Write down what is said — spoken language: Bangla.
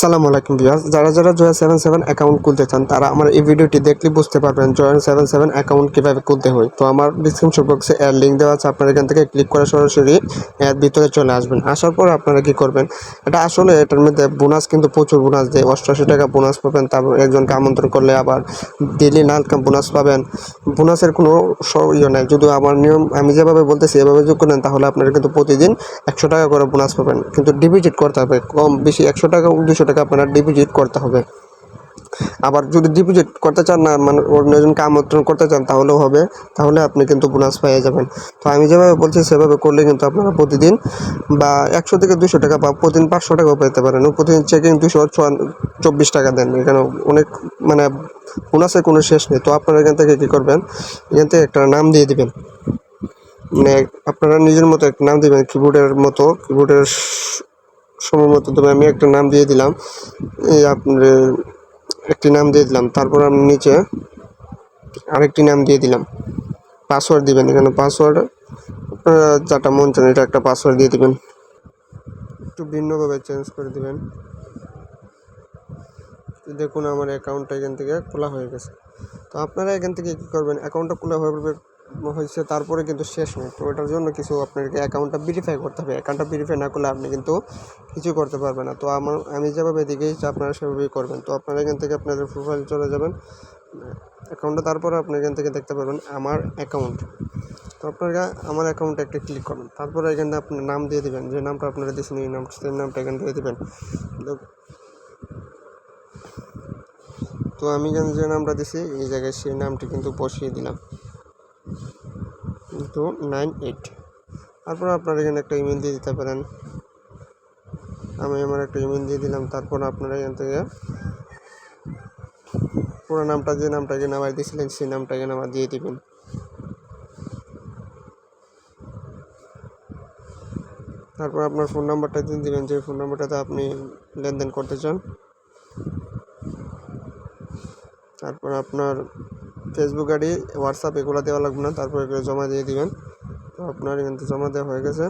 সালামু আলাইকুম ভিউয়ার্স। যারা যারা জয়া সেভেন সেভেন অ্যাকাউন্ট খুলতে চান, তারা আমার এই ভিডিওটি দেখলে বুঝতে পারবেন জয়া সেভেন সেভেন অ্যাকাউন্ট কীভাবে খুলতে হয়। তো আমার ডিসক্রিপশন বক্সে এর লিঙ্ক দেওয়া আছে, আপনারা এখান থেকে ক্লিক করে সরাসরি এর ভিতরে চলে আসবেন। আসার পর আপনারা কি করবেন, এটা আসলে এটার মধ্যে বোনাস কিন্তু প্রচুর বোনাস দেয়। অষ্টআশি টাকা বোনাস পাবেন, তারপর একজনকে আমন্ত্রণ করলে আবার ডেলি নালকা বোনাস পাবেন। বোনাসের কোনো ইয়ে নাই। যদি আমার নিয়ম, আমি যেভাবে বলতেছি, এভাবে যোগ করেন, তাহলে আপনারা কিন্তু প্রতিদিন একশো টাকা করে বোনাস পাবেন। কিন্তু ডিপোজিট করতে হবে। কম বেশি একশো টাকা, দুশো টাকা আপনার ডিপোজিট করতে হবে। আবার যদি ডিপোজিট করতে চান না মানে অন্যজনকে আমন্ত্রণ করতে চান, তাহলেও হবে। তাহলে আপনি কিন্তু বোনাস পেয়ে যাবেন। তো আমি যেভাবে বলছি, সেভাবে করলে কিন্তু আপনারা প্রতিদিন বা একশো থেকে দুশো টাকা বা প্রতিদিন পাঁচশো টাকাও পেতে পারেন। প্রতিদিন চেকিং দুশো চব্বিশ টাকা দেন। এখানে অনেক মানে বোনাসের কোনো শেষ নেই। তো আপনারা এখান থেকে কী করবেন? এখান থেকে একটা নাম দিয়ে দিবেন। মানে আপনারা নিজের মতো একটা নাম দেবেন কিবোর্ডের মতো কিবোর্ডের সময় মতো তবে আমি একটা নাম দিয়ে দিলাম। এই আপনার, একটি নাম দিয়ে দিলাম। তারপর আমি নিচে আরেকটি নাম দিয়ে দিলাম। পাসওয়ার্ড দিবেন। এখানে পাসওয়ার্ড, আপনারা যাটা মন চান এটা একটা পাসওয়ার্ড দিয়ে দিবেন। একটু ভিন্নভাবে চেঞ্জ করে দিবেন। দেখুন আমার অ্যাকাউন্টটা এখান থেকে খোলা হয়ে গেছে। তো আপনারা এখান থেকে কী করবেন? অ্যাকাউন্টটা খোলা হয়ে হয়েছে, তারপরে কিন্তু শেষ নয় তো ওটার জন্য কিছু আপনাকে অ্যাকাউন্টটা ভেরিফাই করতে হবে। অ্যাকাউন্টটা ভেরিফাই না করলে আপনি কিন্তু কিছু করতে পারবেন না। তো আমার, আমি যেভাবে দেখেছি আপনারা সেভাবেই করবেন। তো আপনারা এখান থেকে আপনাদের প্রোফাইল চলে যাবেন। অ্যাকাউন্টটা তারপরে আপনি এখান থেকে দেখতে পারবেন আমার অ্যাকাউন্ট তো আপনারা আমার অ্যাকাউন্টে একটা ক্লিক করবেন। তারপরে এখানে আপনার নাম দিয়ে দিবেন। যে নামটা আপনারা দিয়েছেন, এই নামটা, সেই নামটা এখানে দিয়ে দেবেন। তো আমি এখানে যে নামটা দিছি এই জায়গায় সেই নামটি কিন্তু বসিয়ে দিলাম। Two nine eight. তারপর আপনারা এখানে একটা ইমেল দিয়ে দিতে পারেন। আমি আমার একটা ইমেল দিয়ে দিলাম, তারপর আপনারা এখান থেকে পুরো নামটা, যে নামটা এখানে আমার দিয়েছিলেন, সেই নামটা এখানে আমার দিয়ে দিবেন। তারপর আপনার ফোন নাম্বারটা দিয়ে দিবেন, যে ফোন নাম্বারটাতে আপনি লেনদেন করতে চান। তারপর আপনার ফেসবুক আইডি হোয়াটসঅ্যাপ এগুলো দেওয়া লাগবে না, তারপর এগুলো জমা দিয়ে দিবেন। তো আপনার এখান থেকে জমা দেওয়া হয়ে গেছে।